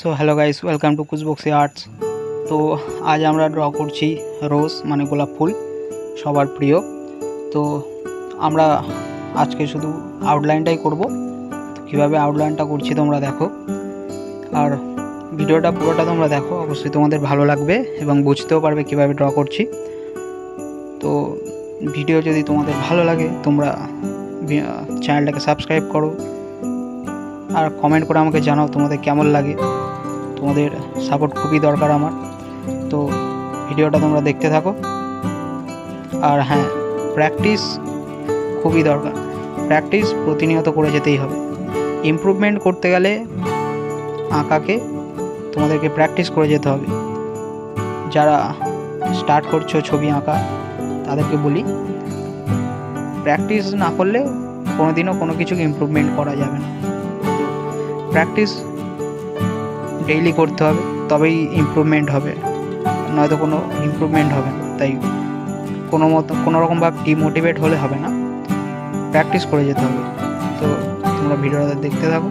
So hello guys welcome to Kuchbaksi arts তো আজ আমরা ড্র করছি রোজ মানে গোলাপ ফুল, সবার প্রিয়। তো আমরা আজকে শুধু আউটলাইনটাই করব। তো কীভাবে আউটলাইনটা করছি তোমরা দেখো। আর ভিডিওটা, পুরোটা তোমরা দেখো, অবশ্যই তোমাদের ভালো লাগবে এবং বুঝতেও পারবে কীভাবে ড্র করছি। তো ভিডিও যদি তোমাদের ভালো লাগে, তোমরা চ্যানেলটাকে সাবস্ক্রাইব করো। আর কমেন্ট করে আমাকে জানাও তোমাদের কেমন লাগে। তোমাদের সাপোর্ট খুবই দরকার আমার। তো ভিডিওটা তোমরা দেখতে থাকো। আর হ্যাঁ প্র্যাকটিস খুবই দরকার। প্র্যাকটিস প্রতিনিয়ত করে যেতেই হবে। ইমপ্রুভমেন্ট করতে গেলে আঁকাকে তোমাদেরকে প্র্যাকটিস করে যেতে হবে। যারা স্টার্ট করছ ছবি আঁকা, তাদেরকে বলি প্র্যাকটিস না করলে কোনোদিনও কোনো কিছু ইমপ্রুভমেন্ট করা যাবে না। প্র্যাকটিস ডেইলি করতে হবে, তবেই ইম্প্রুভমেন্ট হবে। নয়তো কোনো ইম্প্রুভমেন্ট হবে না, তাই কোনো মতো, কোনো রকমভাবে ডিমোটিভেট হলে হবে না। প্র্যাকটিস করে যেতে হবে। তো তোমরা ভিডিওটা দেখতে থাকো।